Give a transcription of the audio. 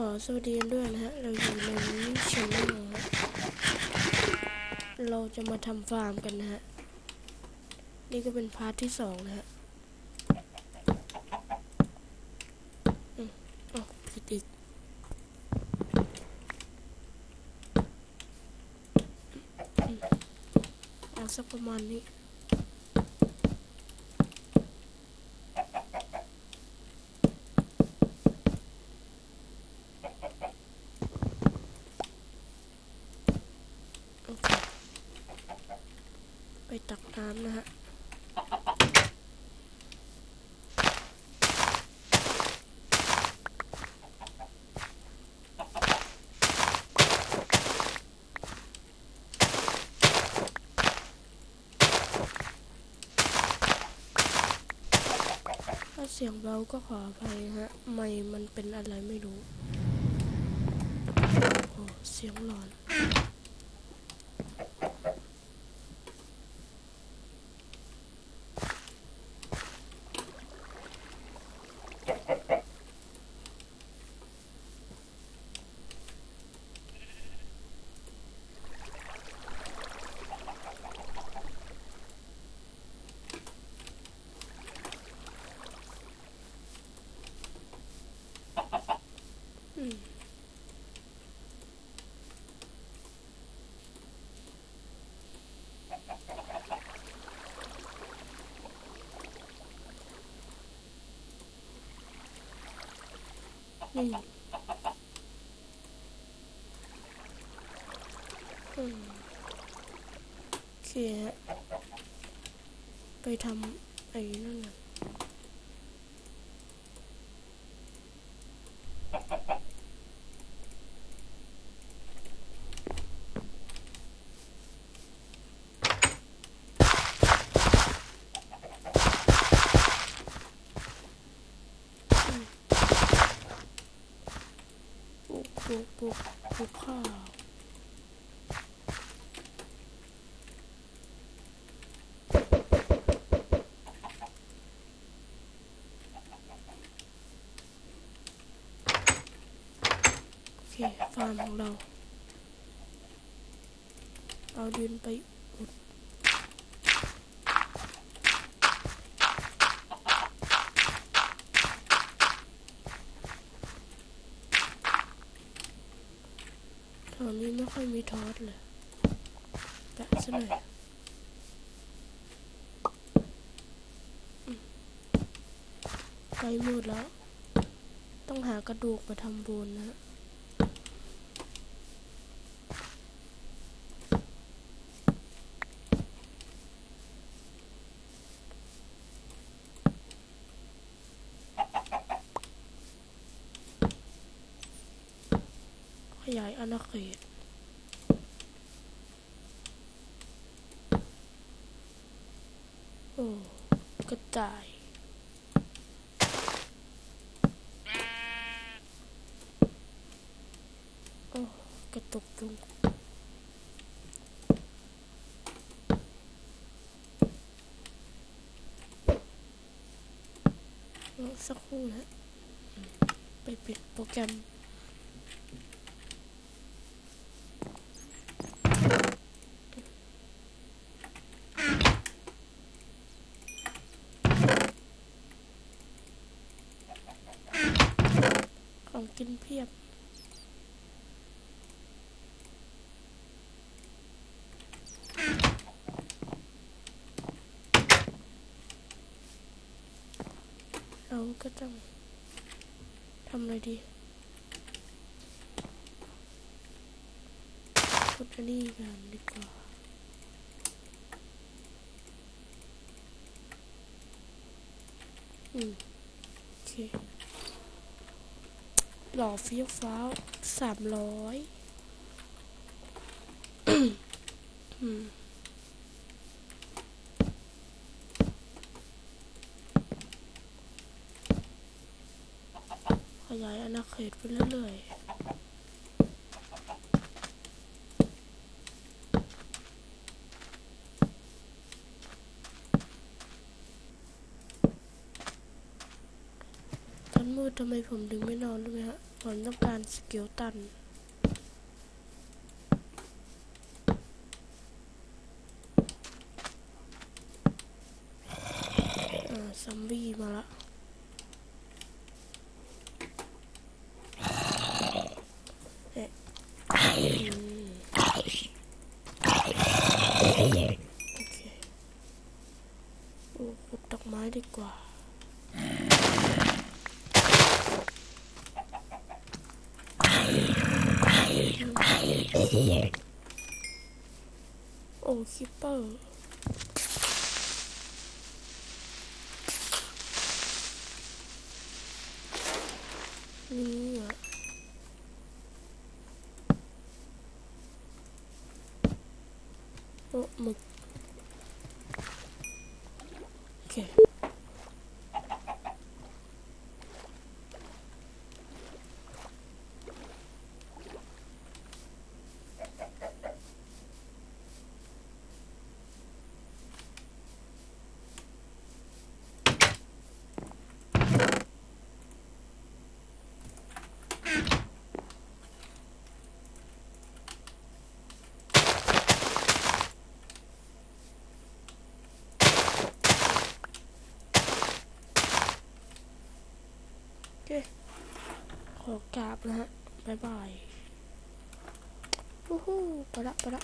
ขอสวัสดีกันด้วยนะฮะ เราอยู่ในนิชแนลฮะเราจะมาทำฟาร์มกันนะฮะ นี่ก็เป็นพาร์ทที่สองนะฮะอืมอ๋อผิดอีกอืมเอาสักประมาณนี้ ไปตักน้ำนะฮะถ้าเสียงเบาก็ขออภัยฮะ ไม่มันเป็นอะไรไม่รู้ โอ้ เสียงหลอน อืม นี่โอเคไปทำไอ้นั่นน่ะ ปลูกปลูกปลูกปลูกข้าวโอเคฟาร์มของเรา เอาดินไปอุดแถวนี้ไม่ ค่อยมีทอสเลยแปะซะหน่อยอืมใกล้มืดแล้ว ต้องหากระดูกมาทำบูนนะฮะขยายอาณาเขต โอ้กระจายโอ้กระตุกจุงสักครู่นะไปปิดโปรแกรม กินเพียบ เราก็ต้องทำอะไรดีพุทธนี่กันดีกว่าอืมโอเค หล่อเฟี้ยวฟ้าวสามร้อยขยายอาณาเขตไปเรื่อยๆ อนมืดทำไมผมถึงไม่นอนรู้ไหมฮะ ผมต้องการสเกิลตัน อ่า ซัมบี้มาละเอ๊ะโอเค โอ้ขุดดอกไม้ดีกว่า โอ้คิปเปอร์นี่อ่ เคโอเคขอกราบนะฮะ บ๊ายบายวู้ฮู้ไปละไปละ